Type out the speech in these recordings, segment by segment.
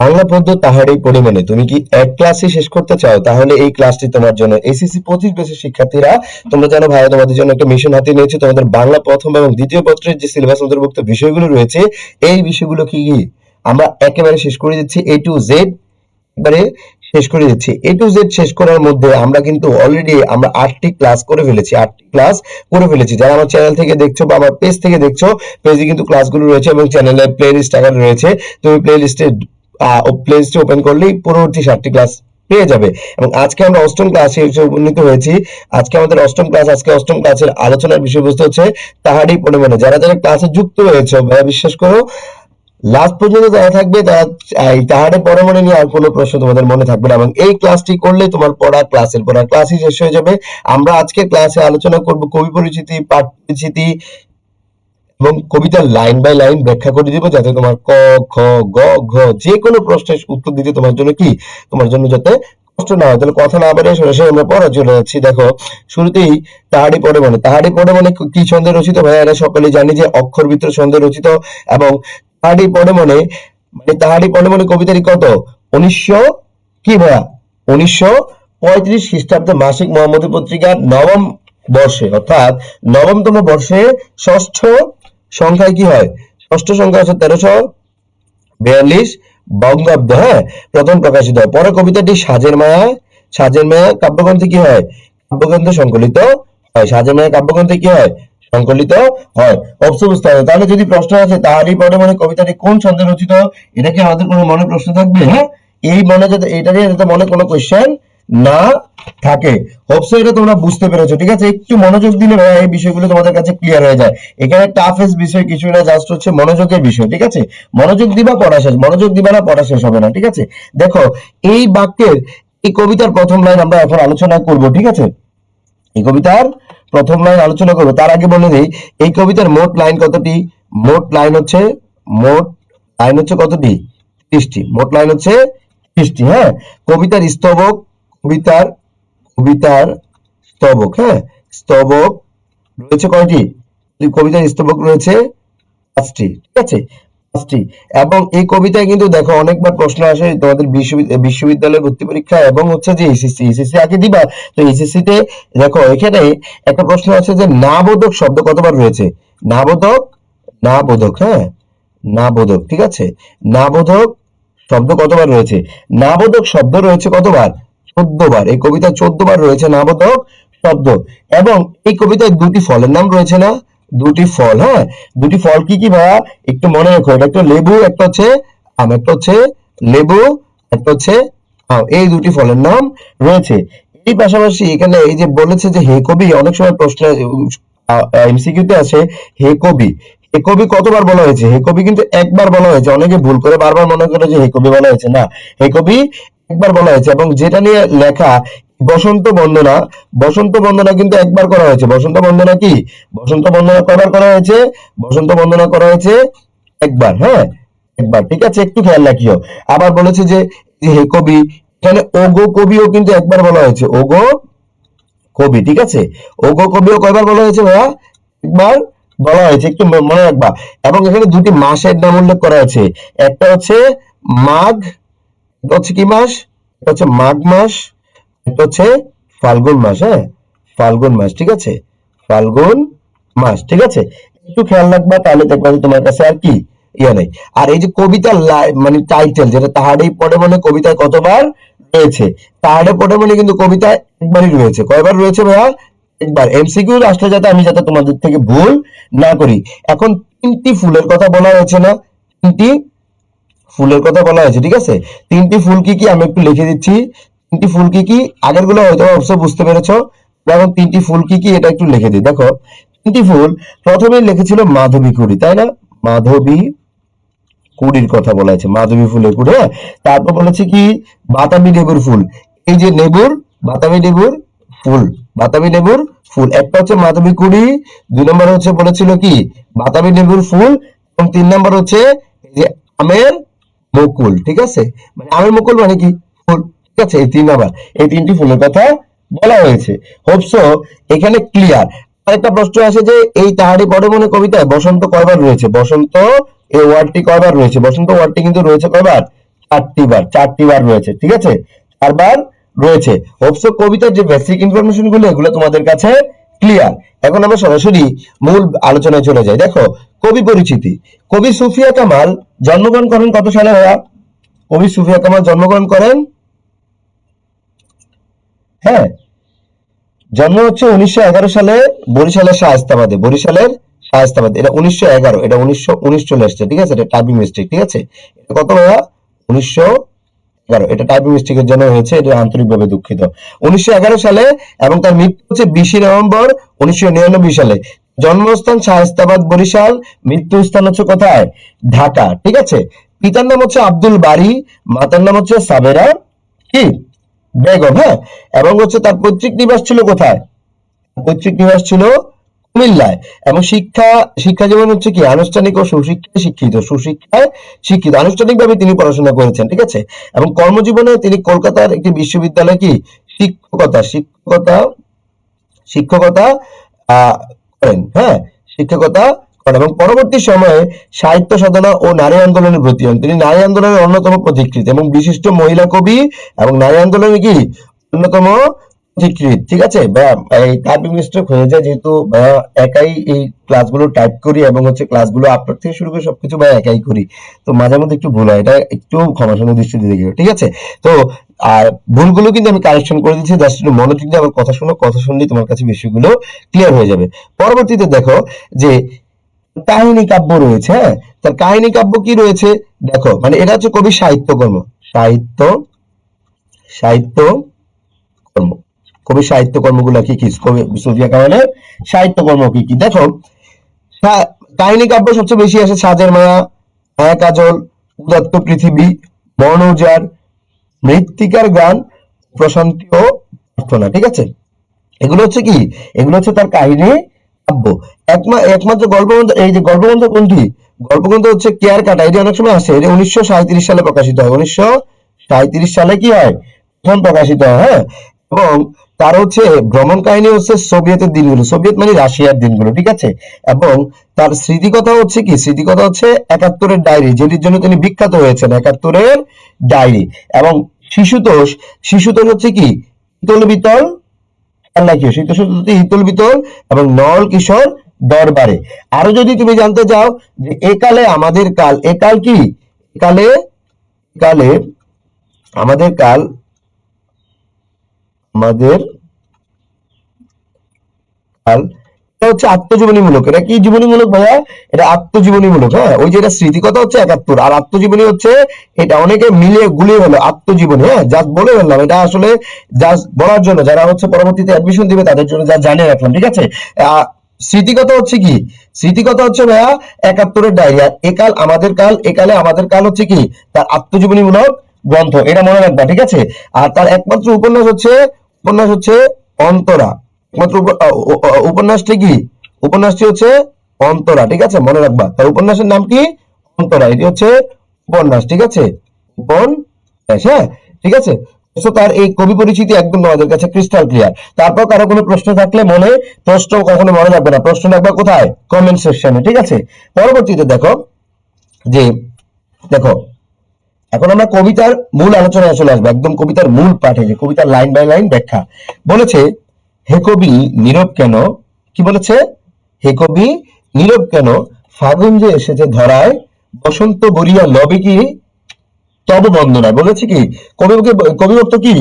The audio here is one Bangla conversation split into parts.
বাংলা পদ্য তাহারই পরিমাণে। তুমি কি এক ক্লাসে শেষ করতে চাও? তাহলে এই ক্লাসটি তোমার জন্য এসএসসি পঁচিশ বেসের শিক্ষার্থীরা, তোমরা জানো ভাইয়া, তোমাদের জন্য একটা মিশন হাতে নিয়েছে। তোমাদের বাংলা প্রথম এবং দ্বিতীয় পত্রের যে সিলেবাস অন্তর্ভুক্ত বিষয়গুলো রয়েছে, এই বিষয়গুলো কি কি? আমরা একেবারে শেষ করে দিচ্ছি এ টু জেড এবারে শেষ করে দিচ্ছি। এ টু জেড শেষ করার মধ্যে আমরা কিন্তু অলরেডি আমরা আটটি ক্লাস করে ফেলেছি, আটটি ক্লাস করে ফেলেছি। যারা আমার চ্যানেল থেকে দেখছ বা আমার পেজ থেকে দেখছ পেজে কিন্তু ক্লাসগুলো রয়েছে এবং চ্যানেলের প্লে লিস্ট আকারে রয়েছে। তুমি প্লে লিস্টে প্লে লিস্টে ওপেন করলেই পরবর্তী সাতটি ক্লাস পেয়ে যাবে। এবং আজকে আমরা অষ্টম ক্লাসে উপনীত হয়েছি, আজকে আমাদের অষ্টম ক্লাস আজকে অষ্টম ক্লাসের আলোচনার বিষয়বস্তু হচ্ছে তাহারই পরিমাণে যারা যারা ক্লাসে যুক্ত হয়েছে ভাইয়া বিশ্বাস করো লাস্ট পর্যন্ত যারা থাকবে, তারা, এই তাহারে পরে নিয়ে আর কোনো প্রশ্ন তোমাদের মনে থাকবে না। এবং এই ক্লাসটি করলে তোমার পড়া ক্লাসের পড়া ক্লাসই শেষ হয়ে যাবে। আমরা আজকে ক্লাসে আলোচনা করব কবি পরিচিতি, পাঠ পরিচিতি এবং কবিতার লাইন বাই লাইন ব্যাখ্যা করে দিব যাতে তোমার ক খ গ, ঘ, যে কোনো প্রশ্নের উত্তর দিতে তোমার জন্য কি? তোমার জন্য যাতে কষ্ট না হয়। তাহলে কথা না বাড়িয়ে সরাসরি আমরা পড়া চলে যাচ্ছি। দেখো, শুরুতেই তাহারি পড়ে মানে। তাহারি পড়ে মনে কি ছন্দে রচিত? ভাইয়া সকলে জানি যে অক্ষর ভিতর ছন্দে রচিত এবং তাহারি পড়ে মনে মানে তাহারি পড়ে মনে কবিতাটি কত? উনিশশো কি ভাইয়া? উনিশশো পঁয়ত্রিশ খ্রিস্টাব্দে মাসিক মোহাম্মদী পত্রিকার নবম বর্ষে, অর্থাৎ নবমতম বর্ষে ষষ্ঠ সংখ্যায় কি হয়? ষষ্ঠ সংখ্যা হচ্ছে তেরোশো বিয়াল্লিশ বঙ্গাব্দ হ্যাঁ? প্রথম প্রকাশিত হয়। পরে কবিতাটি সাজের মায়া সাজের মায়া কাব্যগ্রন্থে কি হয়? কাব্যগ্রন্থে সংকলিত হয়। সাজের মায়া কাব্যগ্রন্থে কি হয়? সংকলিত হয়। বুঝতে হবে তাহলে যদি প্রশ্ন আছে তাহারই পরে মানে কবিতাটি কোন ছন্দে রচিত? এটা কি আমাদের কোনো মনে প্রশ্ন থাকবে? হ্যাঁ? এই মনে যাতে এটা নিয়ে যাতে মনে কোনো কোয়েশ্চেন না থাকে। হোপসো এটা তোমরা বুঝতে পেরেছ, ঠিক আছে? একটু মনোযোগ দিলে ভাই এই বিষয়গুলো তোমাদের কাছে ক্লিয়ার হয়ে যায়। এখানে টাফেস্ট বিষয় কিছু না জাস্ট হচ্ছে মনোযোগের বিষয়, ঠিক আছে? মনোযোগ দিবা, পড়া শেষ। মনোযোগ দিবা না, পড়া শেষ হবে না, ঠিক আছে? দেখো, এই বাক্যের, এই কবিতার প্রথম লাইন আমরা এখন আলোচনা করব, ঠিক আছে? এই কবিতার প্রথম লাইন আলোচনা করব। তার আগে বলে দিই, এই কবিতার মোট লাইন কতটি? মোট লাইন হচ্ছে, মোট লাইন হচ্ছে কতটি? ত্রিশটি। মোট লাইন হচ্ছে ত্রিশটি হ্যাঁ? কবিতার স্তবক কবিতার কবিতার স্তবক হ্যাঁ? স্তবক রয়েছে কয়টি? কবিতার স্তবক রয়েছে পাঁচটি, ঠিক আছে? পাঁচটি। এবং এই কবিতায় কিন্তু দেখো অনেকবার প্রশ্ন আসে তোমাদের বিশ্ববিদ্যালয় ভর্তি পরীক্ষা এবং হচ্ছে যে এসএসসি এসএসসি আগে দিবা? তো এসএসসি তে দেখো এখানে একটা প্রশ্ন আছে যে নাবোধক শব্দ কতবার রয়েছে? না নাবোধক নাবোধক হ্যাঁ? নাবোধক, ঠিক আছে? নাবোধক শব্দ কতবার রয়েছে? নাবোধক শব্দ রয়েছে কতবার? চোদ্দ বার এই কবিতায় চোদ্দ বার রয়েছে নাবোধক শব্দ। এবং এই কবিতায় দুটি ফলের নাম রয়েছে না? দুটি ফল হ্যাঁ? দুটি ফল কি কি ভাইয়া? একটু মনে রাখো, এটা একটা লেবু, একটা হচ্ছে আম, একটা হচ্ছে লেবু, একটা হচ্ছে আম। এই দুটি ফলের নাম রয়েছে। এই পাশাপাশি এখানে এই যে বলেছে যে হে কবি, অনেক সময় প্রশ্ন এমসিকিউতে আছে হে কবি। হে কবি কতবার বলা হয়েছে? হে কবি কিন্তু একবার বলা হয়েছে। অনেকে ভুল করে বারবার মনে করে যে হে কবি বলা হয়েছে। না, হে কবি একবার বলা হয়েছে এবং যেটা নিয়ে লেখা, বসন্ত বন্দনা বসন্ত বন্দনা কিন্তু একবার করা হয়েছে। বসন্ত বন্দনা কি? বসন্ত বন্দনা কবার করা হয়েছে? বসন্ত বন্দনা করা হয়েছে একবার হ্যাঁ? একবার, ঠিক আছে? একটু খেয়াল রাখিও। আবার বলেছে যে, হে কবি, এখানে ওগো কবিও কিন্তু একবার বলা হয়েছে। ওগো কবি, ঠিক আছে? ওগো কবিও কয়বার বলা হয়েছে ভাইয়া? একবার বলা হয়েছে, একটু মনে রাখবা। এবং এখানে দুটি মাসের নাম উল্লেখ করা আছে। একটা হচ্ছে মাঘ এটা হচ্ছে কি মাস? এটা হচ্ছে মাঘ মাস। এটা হচ্ছে ফাল্গুন মাস হ্যাঁ? ফাল্গুন মাস, ঠিক আছে? ফাল্গুন মাস, ঠিক আছে? একটু খেয়াল রাখবা, তাহলে দেখবা তোমার কাছে আর কি ইয়ে নেই। আর এই যে কবিতার মানে টাইটেল যেটা তাহারেই মনে কতবার রয়েছে? তাহারে পড়ে মনে কিন্তু কবিতায় একবারই রয়েছে। কয়বার রয়েছে ভাইয়া? একবার। এমসিকিউ আসলে যাতে আমি যাতে তোমাদের থেকে ভুল না করি। এখন তিনটি ফুলের কথা বলা হয়েছে না? তিনটি ফুলের কথা বলা হয়েছে, ঠিক আছে? তিনটি ফুল কি কি? আমি একটু লিখে দিচ্ছি। তিনটি ফুল কি কি? আগেরগুলো হয়তো অবশ্য বুঝতে পেরেছ। এখন তিনটি ফুল কি কি? এটা একটু লিখে দিই। দেখো, তিনটি ফুল প্রথমে লিখেছিল মাধবী কুড়ি, তাই না? মাধবী কুড়ির কথা বলা হয়েছে, মাধবী ফুলের কুড়ি হ্যাঁ? তারপর বলেছে কি? বাতাবি লেবুর ফুল। এই যে লেবুর, বাতাবি লেবুর ফুল, বাতাবি লেবুর ফুল। একটা হচ্ছে মাধবী কুড়ি, দুই নম্বর হচ্ছে বলেছিল কি? বাতাবি লেবুর ফুল, এবং তিন নম্বর হচ্ছে যে আমের মুকুল, ঠিক আছে? মানে আমের মুকুল মানে কি? ফুল, ঠিক আছে? এই তিন নাম্বার। এই তিনটি ফুলের কথা বলা হয়েছে। হোপসো এখানে ক্লিয়ার আরেকটা প্রশ্ন আছে যে, এই তাহারি পরে মনে কবিতায় বসন্ত কয়বার রয়েছে? বসন্ত, এই ওয়ার্ডটি কয়বার রয়েছে? বসন্ত ওয়ার্ডটি কিন্তু রয়েছে কয়বার? চারটি বার চারটি বার রয়েছে, ঠিক আছে? চারবার রয়েছে। হোপসো কবিতার যে বেসিক ইনফরমেশনগুলো, এগুলো তোমাদের কাছে ক্লিয়ার এখন আমরা সরাসরি মূল আলোচনায় চলে যাই। দেখো, কবি পরিচিতি। কবি সুফিয়া কামাল জন্মগ্রহণ করেন কত সালে ভাইয়া? কবি সুফিয়া কামাল জন্মগ্রহণ করেন? হ্যাঁ। জন্ম হচ্ছে উনিশশো এগারো সালে বরিশালের শায়স্তাবাদে বরিশালের শায়স্তাবাদ এটা উনিশশো এগারো, এটা উনিশশো, উনিশ চলে এসছে। ঠিক আছে? এটা টাইপিং মিস্টেক ঠিক আছে? কত ভাইয়া? উনিশশো এগারো এটা টাইপিং মিস্টেকের জন্য হয়েছে, এটা আন্তরিকভাবে দুঃখিত। উনিশশো এগারো সালে এবং তার মৃত্যু হচ্ছে বিশে নভেম্বর উনিশশো নিরানব্বই সালে। জন্মস্থান শায়স্তাবাদ, বরিশাল মৃত্যু স্থান হচ্ছে কোথায়? ঢাকা, ঠিক আছে? পিতার নাম হচ্ছে আব্দুল বারি, মাতার নাম হচ্ছে সাবেরা কি? বেগম হ্যাঁ? এবং হচ্ছে তার পৈতৃক নিবাস ছিল কোথায়? পৈতৃক নিবাস ছিল কুমিল্লায়। এবং শিক্ষা শিক্ষা জীবন হচ্ছে কি? আনুষ্ঠানিক ও সুশিক্ষায় শিক্ষিত। সুশিক্ষায় শিক্ষিত। আনুষ্ঠানিকভাবে তিনি পড়াশোনা করেছেন, ঠিক আছে? এবং কর্মজীবনে তিনি কলকাতার একটি কি? শিক্ষকতা শিক্ষকতা শিক্ষকতা করেন হ্যাঁ? শিক্ষকতা করেন। এবং পরবর্তী সময়ে সাহিত্য সাধনা ও নারী আন্দোলনের প্রতি হন। তিনি নারী আন্দোলনের অন্যতম এবং বিশিষ্ট মহিলা কবি এবং নারী আন্দোলনে কি? অন্যতম প্রতিকৃত ঠিক আছে ভাইয়া এই টাইপিং মিস্টেক হয়ে যায় যেহেতু একাই এই ক্লাসগুলো টাইপ করি এবং হচ্ছে ক্লাসগুলো আপলোড থেকে শুরু করে সবকিছু ভাইয়া একাই করি। তো মাঝে মধ্যে একটু ভুল হয়, এটা একটু ক্ষমাসুন্দর দৃষ্টিতে দেখি, ঠিক আছে? তো, আর ভুলগুলো কিন্তু আমি কারেকশন করে দিচ্ছি জাস্ট একটু মনোযোগ দিয়ে আমার কথা শোনো, কথা শুনলেই তোমার কাছে বিষয়গুলো ক্লিয়ার হয়ে যাবে। পরবর্তীতে দেখো যে কাহিনী কাব্য রয়েছে হ্যাঁ? তার কাহিনী কাব্য কি রয়েছে? দেখো মানে এটা হচ্ছে কবি সাহিত্যকর্ম, সাহিত্য সাহিত্য কর্ম কবি সাহিত্য কর্মগুলো কি কি? কবি সুফিয়া কামালের সাহিত্য কর্ম কি কি? দেখো কাহিনী কাব্য সবচেয়ে বেশি আসে সাজের মায়া মায়া কাজল, উদাত্ত পৃথিবী মনোজার মৃত্তিকার গান, প্রশান্তি ও প্রার্থনা, ঠিক আছে? এগুলো হচ্ছে কি? এগুলো হচ্ছে তার কাহিনী কাব্য। একমা- একমাত্র গল্পগ্রন্থ, এই যে গল্পগ্রন্থ কোনটি? গল্পগ্রন্থ হচ্ছে কেয়ার কাটা। এটি অনেক সময় আসে এটা উনিশশো সাঁইত্রিশ সালে প্রকাশিত হয়। উনিশশো সাঁইত্রিশ সালে কি হয়? প্রথম প্রকাশিত হয় হ্যাঁ? এবং তার হচ্ছে ভ্রমণ কাহিনী হচ্ছে সোভিয়েতের দিনগুলো, সোভিয়েত মানে রাশিয়ার দিনগুলো, ঠিক আছে? এবং তার স্মৃতিকথা হচ্ছে কি? স্মৃতিকথা হচ্ছে একাত্তরের ডায়েরি, যেটির জন্য তিনি বিখ্যাত হয়েছেন, একাত্তরের ডায়েরি। এবং শিশুতোষ শিশুতোষ হচ্ছে কি? ইতল বিতল খেলনা কি শীত সত্যি হিতল বিতল এবং নল কিশোর দরবারে। আরও যদি তুমি জানতে চাও যে একালে আমাদের কাল, একাল কি? একালে কালে আমাদের কাল আমাদের কাল এটা হচ্ছে আত্মজীবনীমূলক। এটা কি জীবনীমূলক ভাইয়া? এটা আত্মজীবনীমূলক হ্যাঁ? ওই যে এটা স্মৃতিকথা হচ্ছে একাত্তর। আর আত্মজীবনী হচ্ছে এটা অনেকে হলো আত্মজীবনী হ্যাঁ? জাস্ট বলে ফেললাম, এটা আসলে বলার জন্য, যারা হচ্ছে পরবর্তীতে অ্যাডমিশন দিবে, তাদের জন্য যা জানিয়ে রাখলাম, ঠিক আছে? স্মৃতিকথা হচ্ছে কি? স্মৃতিকথা হচ্ছে ভাইয়া একাত্তরের ডায়রি। আর একাল আমাদের কাল একালে আমাদের কাল হচ্ছে কি? তার আত্মজীবনীমূলক গ্রন্থ, এটা মনে রাখবা, ঠিক আছে? আর তার একমাত্র উপন্যাস হচ্ছে উপন্যাস হচ্ছে অন্তরা। আহ, উপন্যাসটি কি? উপন্যাসটি হচ্ছে অন্তরা ঠিক আছে? মনে রাখবা। তার উপন্যাসের নাম কি? অন্তরা। এটি হচ্ছে উপন্যাস ঠিক আছে? উপন্যাস হ্যাঁ? ঠিক আছে? তার এই কবি পরিচিতি একদম তোমাদের কাছে ক্রিস্টাল ক্লিয়ার তারপর কারও কোনো প্রশ্ন থাকলে মনে প্রশ্ন কখনো মনে রাখবে না। প্রশ্ন রাখবা কোথায়? কমেন্ট সেকশনে ঠিক আছে? পরবর্তীতে দেখো যে দেখো এখন আমরা কবিতার মূল আলোচনায় চলে আসব, একদম কবিতার মূল পাঠে যে, কবিতার লাইন বাই লাইন ব্যাখ্যা। বলেছে, হে কবি নীরব কেন? কি বলেছে? হে কবি নীরব কেন? ফাগুন যে এসেছে ধরায়, বসন্ত বরিয়া লবে কি? তব বন্দনা বলেছে কি? কবিকে কবি ভক্ত কি?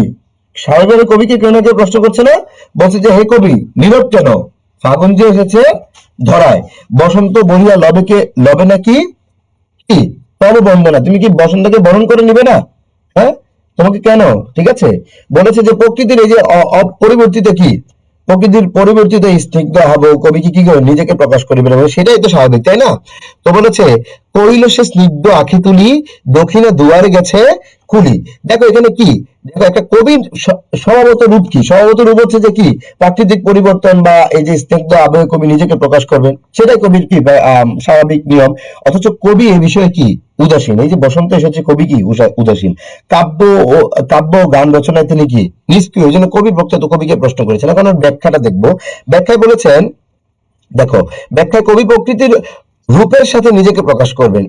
স্বাভাবিকভাবে কবিকে কেউ না কেউ প্রশ্ন করছে না? বলছে যে, হে কবি নীরব কেন? ফাগুন যে এসেছে ধরায়, বসন্ত বরিয়া লবে কে, লবে নাকি কি? তব বন্দনা তুমি কি বসন্তকে বরণ করে নিবে না? হ্যাঁ? তোমাকে কেন? ঠিক আছে? বলেছে যে প্রকৃতির এই যে অপরিবর্তিত কি? প্রকৃতির পরিবর্তিত স্নিগ্ধ হব কবি কি কি নিজেকে প্রকাশ করিবে না সেটাই তো স্বাভাবিক, তাই না? তো বলেছে কইল সে স্নিগ্ধ আখি তুলি, দক্ষিণে দুয়ারে গেছে কুলি। দেখো এখানে কি? দেখো একটা কবির স্বভাবত রূপ কি? স্বভাবত রূপ হচ্ছে যে কি? প্রাকৃতিক পরিবর্তন বা এই যে স্নিগ্ধ আবেগে কবি নিজেকে প্রকাশ করবেন। সেটাই কবির কি স্বাভাবিক নিয়ম। অথচ কবি এই বিষয়ে কি? উদাসীন। এই যে বসন্ত এসেছে কবি কি? উদাসীন। কাব্য ও, কাব্য গান রচনায় তিনি কি? নিষ্ক্রিয়। এই জন্য কবি প্রখ্যাত কবিকে প্রশ্ন করেছেন। এখন ব্যাখ্যাটা দেখব। ব্যাখ্যায় বলেছেন, দেখো, ব্যাখ্যায় কবি প্রকৃতির রূপের সাথে নিজেকে প্রকাশ করবেন।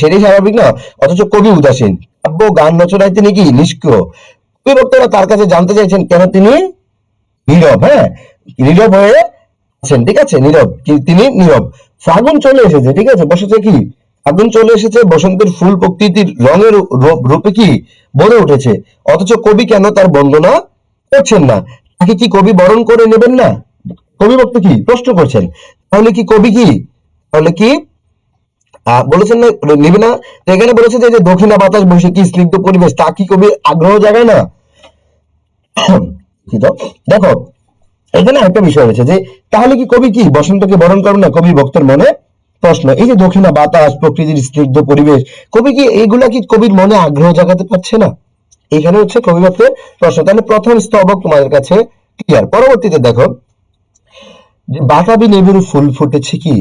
সেটাই স্বাভাবিক না? অথচ কবি উদাসীন। কাব্য গান রচনায় তিনি কি? নিষ্ক্রিয়। কবিভক্তরা তার কাছে জানতে চাইছেন, কেন তিনি নীরব? হ্যাঁ? নীরব হয়ে আছেন, ঠিক আছে? নীরব। তিনি নীরব। ফাগুন চলে এসেছে, ঠিক আছে? বসেছে কি? ফাগুন চলে এসেছে, বসন্তের ফুল প্রকৃতির রঙের রূপে কি ভরে উঠেছে? অথচ কবি কেন তার বন্দনা করছেন না? তাকে কি কবি বরণ করে নেবেন না? কবি বক্ত কি? প্রশ্ন করছেন। তাহলে কি কবি কি? তাহলে কি? বলেছেন না, নেবে না? এখানে বলেছে যে দক্ষিণা বাতাস বসে কি স্নিগ্ধ পরিবেশ? তা কি কবি আগ্রহ জাগায় না? দেখো, এখানে একটা বিষয় রয়েছে যে, তাহলে কি কবি কি? বসন্তকে বরণ করবে না কবি ভক্তের মনে? প্রশ্ন, এই যে দক্ষিণা বাতাস, প্রকৃতির স্নিগ্ধ পরিবেশ, কবি কি এইগুলা কি কবির মনে আগ্রহ জাগাতে পারছে না? এখানে হচ্ছে কবি ভক্তের প্রশ্ন, তাহলে প্রথম স্তবক তোমাদের কাছে ক্লিয়ার পরবর্তীতে দেখো বাতাবি লেবুর ফুল ফুটেছে কি?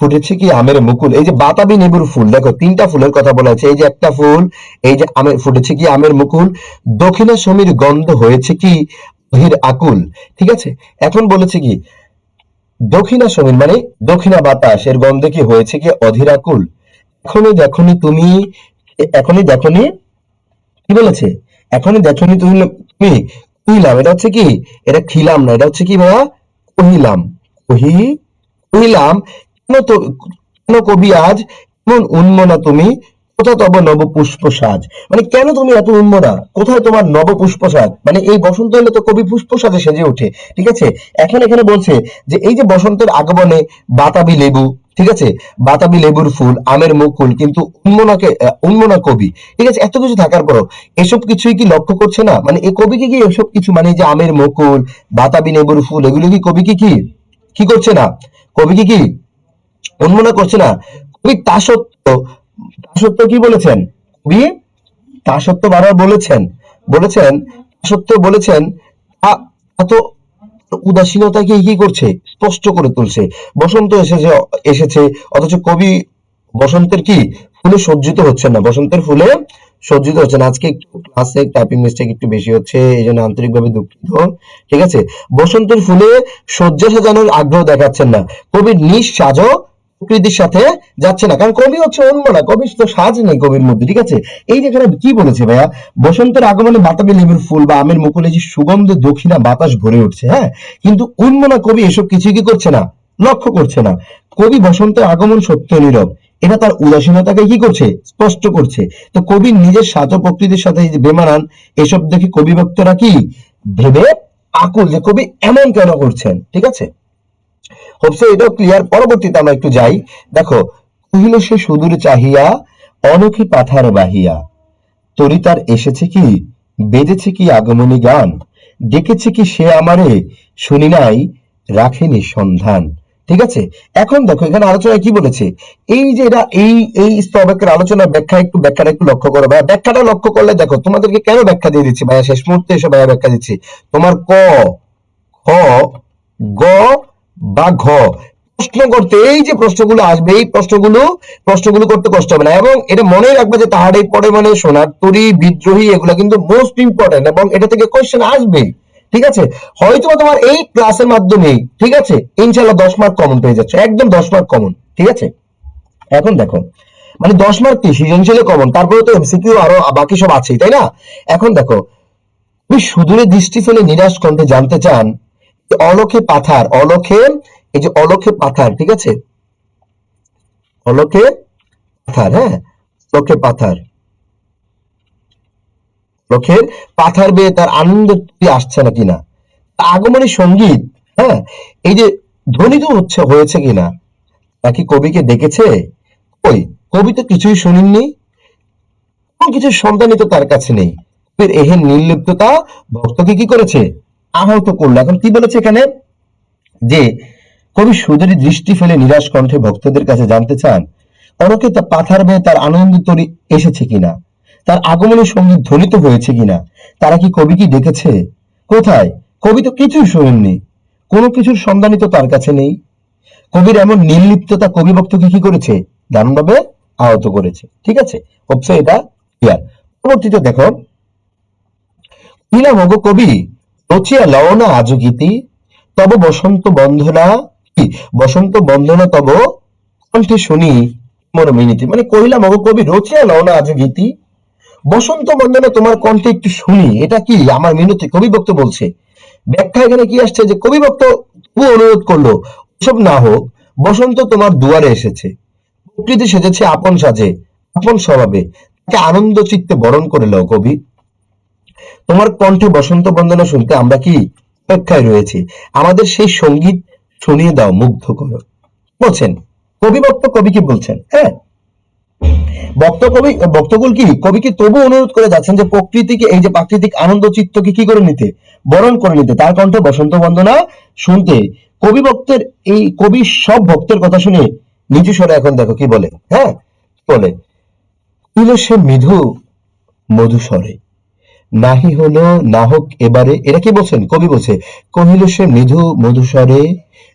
ফুটেছে কি আমের মুকুল? এই যে বাতাবি লেবুর ফুল, দেখো, তিনটা ফুলের কথা বলা আছে এই যে একটা ফুল, এই যে আমের, ফুটেছে কি আমের মুকুল? দক্ষিণা সমীর গন্ধ হয়েছে কি? অহির আকুল, ঠিক আছে? এখন বলেছে কি দক্ষিণা সমীর মানে দক্ষিণা বাতাস এর গন্ধে কি হয়েছে কি অধীর আকুল এখনই দেখনি তুমি, এখনই দেখনি, কি বলেছে? এখনই দেখনি তুমি তুমি কহিলাম, এটা হচ্ছে কি? এটা খিলাম না, এটা হচ্ছে কি ভাইয়া কহিলাম, কহি, কহিলাম, কেন তো, কেন কবি আজ এমন উন্মনা তুমি? কোথা তব নব পুষ্প সাজ মানে কেন তুমি এত উন্মনা কোথায় তোমার নব পুষ্প সাজ মানে এই বসন্ত হলে তো কবি পুষ্প সাজে সেজে ওঠে, ঠিক আছে? এখন এখানে বলছে যে এই যে বসন্তের আগমনে বাতাবি লেবু, ঠিক আছে? বাতাবি লেবুর ফুল, আমের মুকুল, কিন্তু উন্মনাকে উন্মনা কবি, ঠিক আছে? এত কিছু থাকার পরও এসব কিছুই কি লক্ষ্য করছে না? মানে এই কবিকে কি এসব কিছু মানে যে আমের মুকুল, বাতাবি লেবুর ফুল, এগুলো কি কবিকে কি কি? করছে না? কবিকে কি? উন্মনা করছে না? কবি তা সত্ত্বেও তা সত্ত্বেও কি বলেছেন? কবি তা সত্ত্বেও বারবার বলেছেন। বলেছেন সত্ত্বেও বলেছেন। তা- তা উদাসীনতাকে কি করছে? স্পষ্ট করে তুলছে। বসন্ত এসেছে এসেছে, অথচ কবি বসন্তের কি? ফুলে সজ্জিত হচ্ছে না। বসন্তের ফুলে সজ্জিত হচ্ছে না। আজকে একটু ক্লাসে টাইপিং মিস্টেক একটু বেশি হচ্ছে এই জন্য আন্তরিকভাবে দুঃখিত। ঠিক আছে? বসন্তের ফুলে শয্যা সাজানোর আগ্রহ দেখাচ্ছেন না। কবির নিঃসাজ প্রকৃতির সাথে যাচ্ছে না। কারণ কবি হচ্ছে অন্য না কবির তো সাজ নেই কবির মধ্যে, ঠিক আছে? এই যে এখানে কি বলেছে ভাইয়া? বসন্তের আগমনে বাতাবি লেবুর ফুল বা আমের মুকুলে যে সুগন্ধে দক্ষিণা বাতাস ভরে উঠছে হ্যাঁ? কিন্তু উন্মনা কবি এসব কিছু কি করছে না? লক্ষ্য করছে না। কবি বসন্তের আগমন সত্য নীরব। এটা তার উদাসীনতাকে কি করছে? স্পষ্ট করছে। তো কবি নিজের সাজ প্রকৃতির সাথে যে বেমানান, এসব দেখে কবি ভক্তরা কি ভেবে আকুল যে কবি এমন কেন করছেন, ঠিক আছে? হোপসে এটাও ক্লিয়ার পরবর্তীতে আমরা একটু যাই। দেখো, কহিল সে সুদূর চাহিয়া, অনখি পাথার বাহিয়া। তরি তার এসেছে কি বেজেছে কি আগমনী গান? ডেকেছে কি সে আমারে, শুনি নাই রাখেনি সন্ধান ঠিক আছে? এখন দেখো, এখানে আলোচনায় কি বলেছে? এই যে এরা, এই এই স্তবকের আলোচনা ব্যাখ্যা একটু, ব্যাখ্যাটা একটু লক্ষ্য করো। ভাইয়া, ব্যাখ্যাটা লক্ষ্য করলে দেখো, তোমাদেরকে কেন ব্যাখ্যা দিয়ে দিচ্ছি? ভাইয়া, শেষ মুহূর্তে এসে ভাইয়া ব্যাখ্যা দিচ্ছি। তোমার ক, খ, গ বা ঘ। প্রশ্ন করতে এই যে প্রশ্নগুলো আসবে, এই প্রশ্নগুলো প্রশ্নগুলো করতে কষ্ট হবে না এবং এটা মনে রাখবে যে তাহার এই পরে মানে সোনার তরি, বিদ্রোহী, এগুলো কিন্তু মোস্ট ইম্পর্টেন্ট এবং এটা থেকে কোয়েশ্চেন আসবেই, ঠিক আছে? হয়তো তোমার এই ক্লাসের মাধ্যমেই ঠিক আছে? ইনশাল্লাহ দশ মার্ক কমন পেয়ে যাচ্ছে, একদম দশ মার্ক কমন ঠিক আছে? এখন দেখো মানে দশ মার্ক কি? সৃজনশীল কমন তারপরে তো এমসিকিউ আরও বাকি সব আছেই, তাই না? এখন দেখো, তুমি সুদূরে দৃষ্টি ফেলে নিরাশ কণ্ঠে জানতে চান যে অলখে পাথার অলখে এই যে অলখে পাথার, ঠিক আছে? অলখে পাথার হ্যাঁ? অলখে পাথার। লোকের পাথার বেয়ে তার আনন্দ আসছে না? কিনা আগমনী সংগীত হ্যাঁ? এই যে ধ্বনিত হচ্ছে, হয়েছে কিনা নাকি কবিকে দেখেছে ওই কবি তো কিছুই শুনেননি। কোন কিছু তো তার কাছে নেই। এহেন নির্লিপ্ততা ভক্তকে কি করেছে? আহত করল। এখন কি বলেছে এখানে? যে, কবি সুদূরী দৃষ্টি ফেলে নিরাশ কণ্ঠে ভক্তদের কাছে জানতে চান, অনকে তা পাথার বেয়ে তার আনন্দ তরি এসেছে কিনা? তার আগমনী সংগীত ধ্বনিত হয়েছে কিনা? তারা কি কবি কি দেখেছে? কোথায়? কবি তো কিছুই শোনেননি। কোনো কিছুর সন্ধানই তো তার কাছে নেই। কবির এমন নির্লিপ্ততা কবি ভক্তকে কি করেছে? দারুণভাবে আহত করেছে। ঠিক আছে? অবশ্যই এটা ক্লিয়ার পরবর্তীতে দেখো কবি রচিয়া লও না আজ গীতি। তব বসন্ত বন্ধনা কি? বসন্ত বন্দনা তব কণ্ঠে শুনি মোর মিনিতি। মানে কহিলাম, ওগো কবি, রচিয়া লও না আজ গীতি। বসন্ত বন্দনা তোমার কণ্ঠে একটু শুনি। এটা কি আমার মিনতি? কবি বক্ত বলছে। ব্যাখ্যা এখানে কি আসছে যে, কবি তবু অনুরোধ করল সব না হোক, বসন্ত তোমার দুয়ারে এসেছে। প্রকৃতি সেজেছে আপন সাজে, আপন স্বভাবে। তাকে আনন্দ চিত্তে বরণ করে লও কবি। তোমার কণ্ঠে বসন্ত বন্দনা শুনতে আমরা কি অপেক্ষায় রয়েছি? আমাদের সেই সংগীত শুনিয়ে দাও, মুগ্ধ করো। বলছেন, কবি বক্ত কবি কি বলছেন? হ্যাঁ। বক্ত কবি বক্তগুল কি? কবি কি তবু অনুরোধ করে যাচ্ছেন যে প্রকৃতিকে, এই যে প্রাকৃতিক আনন্দ চিত্তকে কি করে নিতে? বরণ করে নিতে। তার কণ্ঠে বসন্ত বন্দনা শুনতে, কবি ভক্তের এই কবি সব ভক্তের কথা শুনে নিচু স্বরে এখন দেখো কি বলে। হ্যাঁ বলে? কইল সে মৃদু মধুস্বরে। নাহি হলো, না হোক এবারে এটা কি বলছেন? কবি বলছে, কহিল সে মৃদু মধুসরে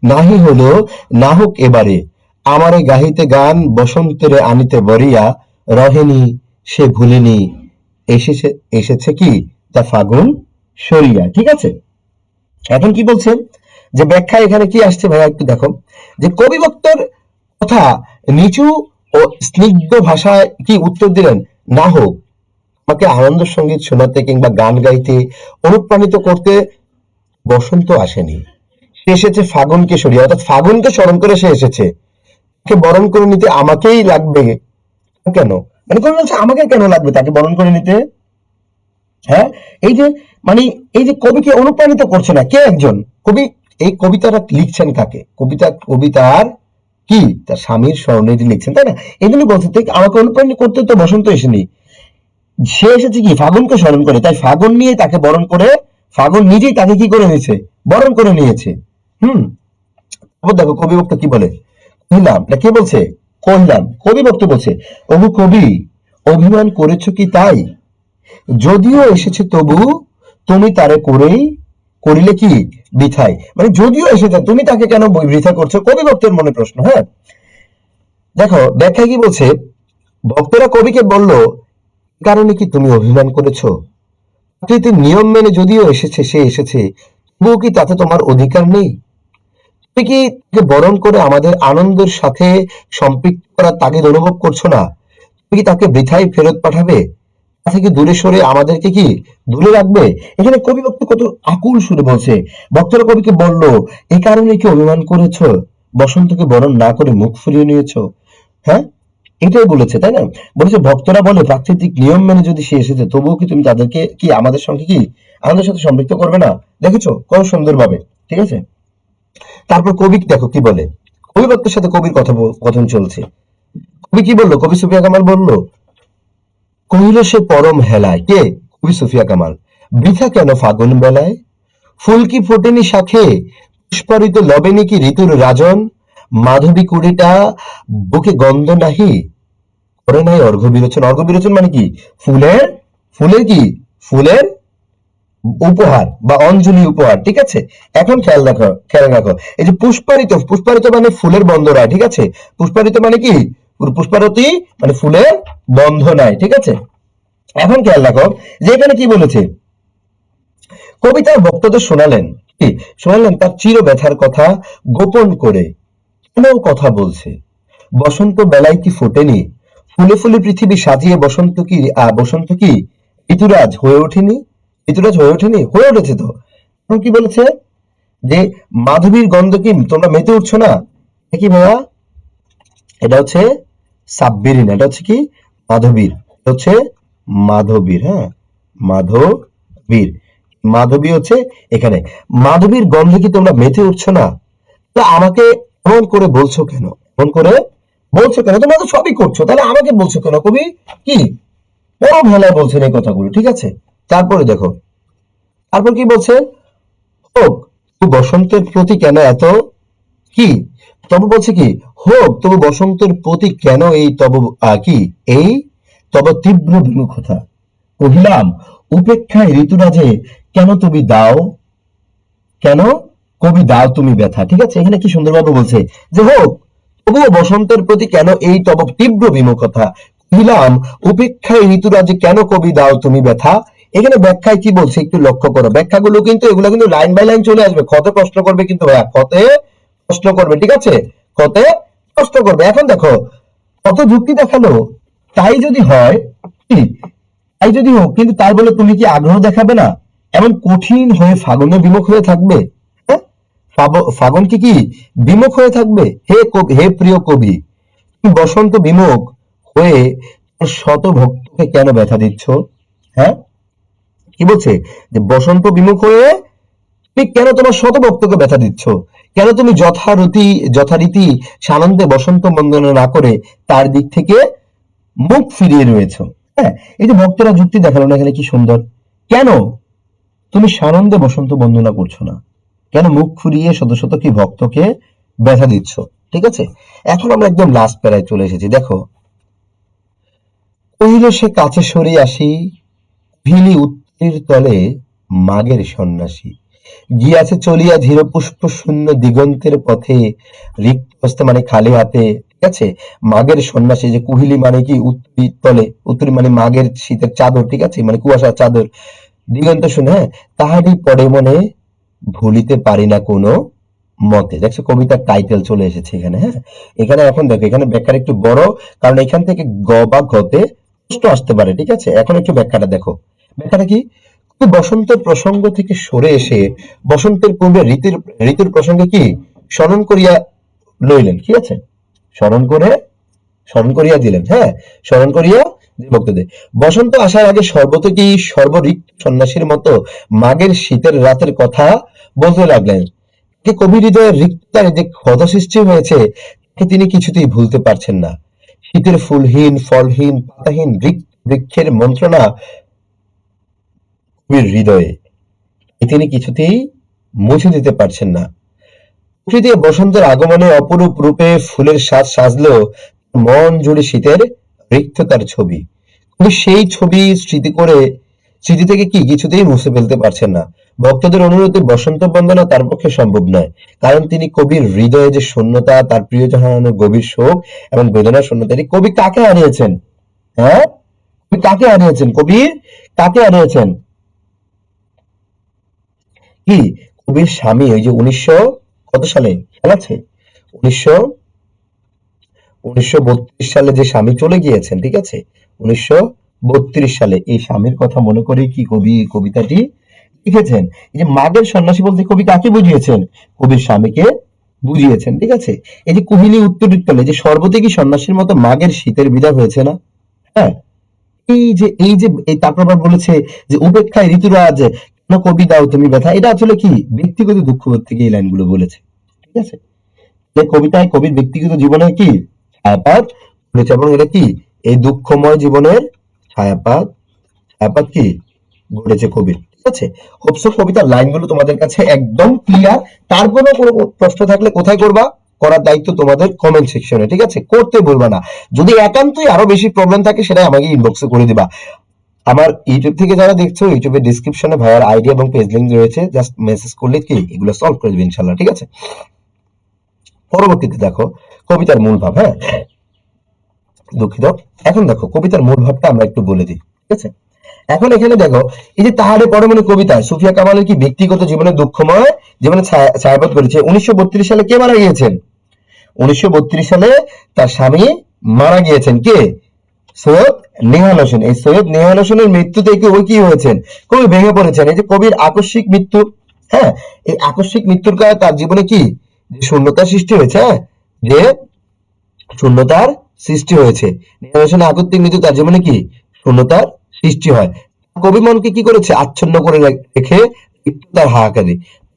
নাহি হলো, না হোক এবারে, আমারে গাহিতে গান, বসন্তের আনিতে বরিয়া, রহেনি, সে ভুলিনি, এসেছে এসেছে কি? তা ফাগুন সরিয়া, ঠিক আছে? এখন কি বলছে যে ব্যাখ্যা এখানে কি আসছে ভাইয়া একটু দেখো, যে কবি বক্তর কথা নিচু ও স্নিগ্ধ ভাষায় কি উত্তর দিলেন? না হোক আমাকে আনন্দ সংগীত শোনাতে কিংবা গান গাইতে অনুপ্রাণিত করতে বসন্ত আসেনি। সে এসেছে ফাগুনকে সরিয়ে অর্থাৎ ফাগুনকে স্মরণ করে সে এসেছে। তাকে বরণ করে নিতে আমাকেই লাগবে। কেন? মানে কোন আমাকে কেন লাগবে তাকে বরণ করে নিতে? হ্যাঁ? এই যে মানে এই যে কবিকে অনুপ্রাণিত করছে না, কে একজন? কবি, এই কবিতাটা লিখছেন কাকে? কবিতা, কবিতার কি? তার স্বামীর স্মরণে লিখছেন, তাই না? এই জন্য বলছে আমাকে অনুপ্রাণিত করতে তো বসন্ত এসেনি। সে এসেছে কি? ফাগুনকে স্মরণ করে। তাই ফাগুন নিয়ে তাকে বরণ করে, ফাগুন নিজেই তাকে কি করে নিয়েছে বরণ করে নিয়েছে। হুম? দেখো কবি বক্তা কি বলে? কহিলাম এটা কে বলছে? কহিলাম কবি বক্তা বলছে ওগো কবি, অভিমান করেছ কি তাই? যদিও এসেছে তবু তুমি তারে করেই, করিলে কি বৃথাই মানে যদিও এসেছে, তুমি তাকে কেন বৃথা করছ? কবি ভক্তের মনে প্রশ্ন হ্যাঁ? দেখো ব্যাখ্যা কি বলছে? ভক্তরা কবিকে বলল "এ কারণে কি তুমি অভিমান করেছ? প্রকৃতির নিয়ম মেনে যদিও এসেছে, সে এসেছে। তবুও কি তাতে তোমার অধিকার নেই? তুমি কি বরণ করে আমাদের আনন্দের সাথে সম্পৃক্ত করার তাগিদ অনুভব করছ না? তুমি কি তাকে বৃথায় ফেরত পাঠাবে? তা থেকে দূরে সরে আমাদেরকে কি দূরে রাখবে? এখানে কবি ভক্ত কত আকুল সুরে বলছে। ভক্তরা কবিকে বলল, এ কারণে কি অভিমান করেছ? বসন্তকে বরণ না করে মুখ ফুরিয়ে নিয়েছো? হ্যাঁ? এটাই বলেছে, তাই না? বলেছে, ভক্তরা বলে, প্রাকৃতিক নিয়ম মেনে যদি সে এসেছে, তবুও কি তুমি তাদেরকে, কি আমাদের সঙ্গে কি আমাদের সাথে সম্পৃক্ত করবে না? দেখেছ? কত সুন্দরভাবে, ঠিক আছে? তারপর কবি, দেখো কি বলে। কবি ভক্তের সাথে কবির কথা কথন চলছে। কবি কি বলল? কবি সুফিয়া কামাল বলল, কহিল সে পরম হেলায়। কে? কবি সুফিয়া কামাল। বৃথা কেন ফাগুন বেলায়? ফুল কি ফোটেনি শাখে? পুষ্পারিত লবেনি কি ঋতুর রাজন? মাধবী কুড়িটা বুকে গন্ধ নাহি, করে নাই অর্ঘ বিরোচন। অর্ঘ বিরোচন মানে কি? ফুলের ফুলের কি? ফুলের উপহার বা অঞ্জলি উপহার, ঠিক আছে? এখন খেয়াল রাখো খেয়াল রাখো। এই যে পুষ্পারিত পুষ্পারিত মানে ফুলের বন্ধনায় ঠিক আছে? পুষ্পারিত মানে কি? পুষ্পারতি মানে ফুলের বন্ধনায়, ঠিক আছে? এখন খেয়াল রাখো, যে এখানে কি বলেছে? কবিতার বক্তদের শোনালেন, কি? শোনালেন তার চির ব্যথার কথা গোপন করে। কেন কথা বলছে। বসন্ত বেলায় কি ফোটেনি? ফুলে ফুলে পৃথিবী সাজিয়ে বসন্ত কি বসন্ত কি? ঋতুরাজ হয়ে ওঠেনি? ঋতুরাজ হয়ে ওঠেনি? হয়ে উঠেছে তো। কি বলেছে? যে, মাধবীর গন্ধ কি তোমরা মেতে উঠছো না? কি ভাইয়া? এটা হচ্ছে সাব্বিরিন এটা হচ্ছে কি? মাধবীর। হচ্ছে মাধবীর হ্যাঁ? মাধবীর। মাধবী হচ্ছে এখানে। মাধবীর গন্ধে কি তোমরা মেতে উঠছো না? তো আমাকে এমন করে বলছো কেন? এমন করে বলছো কেন? তোমরা তো সবই করছ। তাহলে আমাকে বলছো কেন কবি? কি? বড় ভেলায় বলছেন এই কথাগুলো, ঠিক আছে? তারপরে দেখো। তারপর কি বলছে? হোক বসন্তের প্রতি কেন এত? কি? তবু বলছে কি? হোক, তবু বসন্তের প্রতি কেন এই তব কি? এই তব তীব্র বিমুখতা। কহিলাম, উপেক্ষায় ঋতুরাজে কেন তুমি দাও? কেন? কবি দাও তুমি ব্যথা, ঠিক আছে? এখানে কি সুন্দরভাবে বলছে, যে হোক, তবুও বসন্তের প্রতি কেন এই তব তীব্র বিমুখতা? কহিলাম, উপেক্ষায় ঋতুরাজে কেন কবি দাও তুমি ব্যথা? এখানে ব্যাখ্যায় কি বলছে একটু লক্ষ্য করো। ব্যাখ্যাগুলো কিন্তু, এগুলো কিন্তু লাইন বাই লাইন চলে আসবে। কত প্রশ্ন করবে কিন্তু ভাইয়া, কতে প্রশ্ন করবে, ঠিক আছে? কতে প্রশ্ন করবে। এখন দেখো, কত যুক্তি দেখাল। তাই যদি হয় তাই যদি হোক, কিন্তু তাই বলে তুমি কি আগ্রহ দেখাবে না? এমন কঠিন হয়ে ফাগুনে বিমুখ হয়ে থাকবে? ফাগুন কি কি? বিমুখ হয়ে থাকবে? হে হে প্রিয় কবি বসন্ত বিমুখ হয়ে শত ভক্তকে কেন ব্যথা দিচ্ছ? হ্যাঁ? কি বলছে? যে বসন্ত বিমুখ হয়ে তুমি কেন তোমার শত ভক্তকে ব্যথা দিচ্ছ? কেন তুমি যথারীতি যথারীতি সানন্দে বসন্ত বন্দনা না করে তার দিক থেকে মুখ ফিরিয়ে রয়েছো? হ্যাঁ এই যে ভক্তরা যুক্তি দেখাল না এখানে কি সুন্দর? কেন তুমি সানন্দে বসন্ত বন্দনা করছ না? কেন মুখ ফুরিয়ে শত শত কি ভক্তকে ব্যথা দিচ্ছ? ঠিক আছে? এখন আমরা একদম লাস্ট প্যারায় চলে এসেছি। দেখো, কহিল সে কাছে সরে আসি, ভিলি উত্তরের তলে মাগের সন্ন্যাসী। গিয়াছে চলিয়া ধীর পুষ্প শূন্য দিগন্তের পথে, রিক্ত মানে খালি হাতে। ঠিক আছে? মাগের সন্ন্যাসী যে কুহিলি মানে কি উত্তরি তলে, উত্তরি মানে মাগের শীতের চাদর, ঠিক আছে? মানে কুয়াশার চাদর। দিগন্ত শুনে হ্যাঁ? তাহারই পরে মনে ভুলিতে পারি না কোনো মতে। দেখছ, কবিতার টাইটেল চলে এসেছে এখানে হ্যাঁ? এখানে এখন দেখো, এখানে ব্যাখ্যাটা একটু বড়, কারণ এখান থেকে গ বা গতে প্রশ্ন আসতে পারে, ঠিক আছে? এখন একটু ব্যাখ্যাটা দেখো। ব্যাখ্যাটা কি? বসন্তের প্রসঙ্গ থেকে সরে এসে, বসন্তের পূর্বে ঋতুর ঋতুর প্রসঙ্গে কি? স্মরণ করিয়া লইলেন ঠিক আছে? স্মরণ করে, স্মরণ করিয়া দিলেন হ্যাঁ? স্মরণ করিয়া ভক্তদের বসন্ত আসার আগে সর্বতকি সর্বরিক্ত সন্ন্যাসীর মতো মাঘের শীতের রাতের কথা বলতে লাগলেন। যে কবি হৃদয়ের রিক্তার যে ক্ষত সৃষ্টি হয়েছে তিনি কিছুতেই ভুলতে পারছেন না। শীতের ফুলহীন, ফলহীন, পাতাহীন বৃক্ষের মন্ত্রণা কবির হৃদয়ে তিনি কিছুতেই মুছে দিতে পারছেন না। প্রকৃতি বসন্তের আগমনে অপরূপ রূপে ফুলের সাজ সাজলেও মন জুড়ে শীতের রিক্ততার ছবি। কিন্তু সেই ছবি স্মৃতি করে, স্মৃতি থেকে কি কিছুতেই মুছে ফেলতে পারছেন না। ভক্তদের অনুরোধে বসন্ত বন্দনা তার পক্ষে সম্ভব নয়। কারণ তিনি কবির হৃদয়ে যে শূন্যতা, তার প্রিয়জন হারানোর গভীর শোক এবং বেদনার শূন্যতা কবি কাকে হারিয়েছেন হ্যাঁ? কবি কাকে হারিয়েছেন কবির কাকে হারিয়েছেন কি? কবির স্বামী, ওই যে উনিশশো কত সালে? খেয়াল আছে? উনিশশো উনিশশো বত্রিশ সালে যে স্বামী চলে গিয়েছেন, ঠিক আছে? উনিশশো বত্রিশ সালে এই স্বামীর কথা মনে করে কি কবি, কবিতাটি লিখেছেন? এই যে মাগের সন্ন্যাসী বলতে কবি কাকে বুঝিয়েছেন? কবির স্বামীকে বুঝিয়েছেন, ঠিক আছে? এই যে কুহিলি উত্তর তলে যে সর্বদিকই সন্ন্যাসীর মতো মাগের শীতের বিদায় হয়েছে না? হ্যাঁ? এই যে এই যে, এই তারপর আবার বলেছে যে, উপেক্ষায় ঋতুরাজ, কেন কবি দাও তুমি ব্যথা? এটা আসলে কি? ব্যক্তিগত দুঃখ থেকে এই লাইনগুলো বলেছে, ঠিক আছে? যে কবিতায় কবির ব্যক্তিগত জীবনে কি ছায়াপাত বলেছে এবং এটা কি? এই দুঃখময় জীবনের ছায়াপাত। ছায়াপাত কি? ঘটেছে কবির ঠিক আছে? হোপসো কবিতার লাইনগুলো তোমাদের কাছে একদম ক্লিয়ার কোনো প্রশ্ন থাকলে কোথায় করবা? করার দায়িত্ব তোমাদের কমেন্ট সেকশনে ঠিক আছে? করতে না। যদি একান্তই আরও বেশি প্রবলেম থাকে সেটা আমাকে ইনবক্সে করে দিবা। আমার ইউটিউব থেকে যারা দেখছ ইউটিউবের ডিসক্রিপশনে ভাইয়ার আইডি এবং পেজ লিংক রয়েছে। জাস্ট মেসেজ করলে কি? এগুলো সলভ করে দিবে, ইনশাল্লাহ। ঠিক আছে? পরবর্তীতে দেখো। কবিতার মূল ভাব হ্যাঁ? দুঃখিত। এখন দেখো, কবিতার মূল ভাবটা আমরা একটু বলে দিই, ঠিক আছে? এখন এখানে দেখো, এই যে তাহারে পরমাণু কবিতা, সুফিয়া কামালের কি ব্যক্তিগত জীবনে দুঃখময় জীবনে ছায়া- ছায়াপাত করেছে? উনিশশো সালে কে মারা গিয়েছেন? উনিশশো সালে তার স্বামী মারা গিয়েছেন কে? সৈয়দ নেহাল হোসেন। এই সৈয়দ নেহাল হোসেনের মৃত্যুতে কি ওই কি হয়েছেন? কবি ভেঙে পড়েছেন। এই যে কবির আকস্মিক মৃত্যু হ্যাঁ? এই আকস্মিক মৃত্যুর কারণে তার জীবনে কি? যে শূন্যতার সৃষ্টি হয়েছে হ্যাঁ? যে শূন্যতার সৃষ্টি হয়েছে। হোসেনের আকস্মিক মৃত্যু তার জীবনে কি? শূন্যতার সৃষ্টি হয়। কবি মনকে কি করেছে? আচ্ছন্ন করে রেখে রিক্ততার হাহাকারে।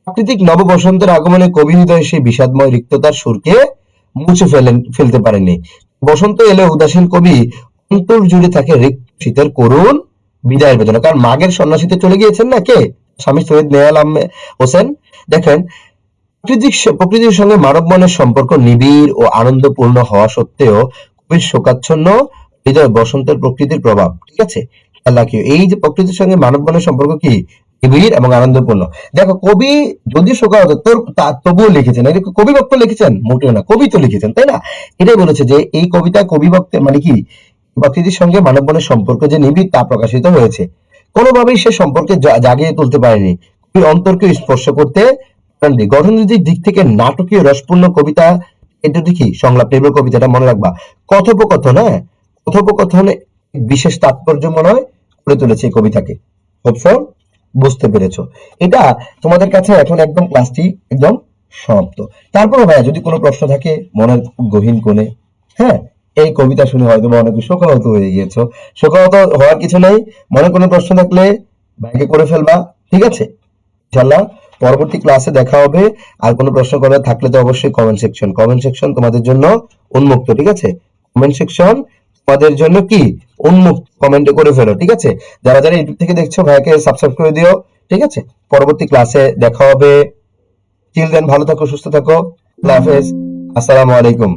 প্রাকৃতিক নববসন্তের আগমনে কবি হৃদয়ে সেই বিষাদময় রিক্ততার সুরকে মুছে ফেলেন ফেলতে পারেননি। বসন্ত এলে উদাসীন কবি অন্তর জুড়ে থাকে রিক্ত শীতের করুণ বিদায়ের বেদনা। কারণ মাঘের সন্ন্যাসীতে চলে গিয়েছেন না কে? স্বামী সৈয়দ নেহাল আহমেদ হোসেন। দেখেন প্রকৃতির সঙ্গে মানব মনের সম্পর্ক নিবিড় ও আনন্দপূর্ণ হওয়া সত্ত্বেও কবির শোকাচ্ছন্ন হৃদয় বসন্তের প্রকৃতির প্রভাব, ঠিক আছে? এই যে প্রকৃতির সঙ্গে মানব মনের সম্পর্ক কি? নিবিড় এবং আনন্দপূর্ণ। দেখো, কবি যদি শোকাহত, তোর তবুও লিখেছেন। কবি বক্ত লিখেছেন, মোটেও না, কবি তো লিখেছেন, তাই না? এটাই বলেছে যে এই কবিতা কবি বক্তের মানে কি? প্রকৃতির সঙ্গে মানব মনের সম্পর্ক যে নিবিড়, তা প্রকাশিত হয়েছে। কোনোভাবেই সে সম্পর্কে জাগিয়ে তুলতে পারেনি। অন্তরকে স্পর্শ করতে পারেননি গঠনভিত্তিক দিক থেকে নাটকীয় রসপূর্ণ কবিতা, এটা দেখি সংলাপ নির্ভর কবিতাটা মনে রাখবা, কথোপকথন হ্যাঁ? কথোপকথনে বিশেষ তাৎপর্য মনে হয় করে তুলেছে এই কবিতাকে। হোপসো বুঝতে পেরেছ। এটা তোমাদের কাছে এখন একদম ক্লাসটি একদম সমাপ্ত। তারপরে ভাইয়া যদি কোনো প্রশ্ন থাকে, মনের গহীন কোণে হ্যাঁ? এই কবিতা শুনে হয়তো বা অনেকে শোকাহত হয়ে গিয়েছো। শোকাহত হওয়ার কিছু নেই। মনে কোনো প্রশ্ন থাকলে ভাইকে করে ফেলবা, ঠিক আছে? ইনশাল্লাহ পরবর্তী ক্লাসে দেখা হবে। আর কোনো প্রশ্ন করার থাকলে তো অবশ্যই কমেন্ট সেকশন কমেন্ট সেকশন তোমাদের জন্য উন্মুক্ত, ঠিক আছে? কমেন্ট সেকশন তোমাদের জন্য কি? উন্মুক্ত কমেন্টে করে ফেলো, ঠিক আছে? যারা যারা ইউটিউব থেকে দেখছ, ভাইকে সাবস্ক্রাইব করে দিও, ঠিক আছে? পরবর্তী ক্লাসে দেখা হবে। চিলড্রেন ভালো থাকো, সুস্থ থাকো। আল্লাহ হাফেজ। আসসালামু আলাইকুম।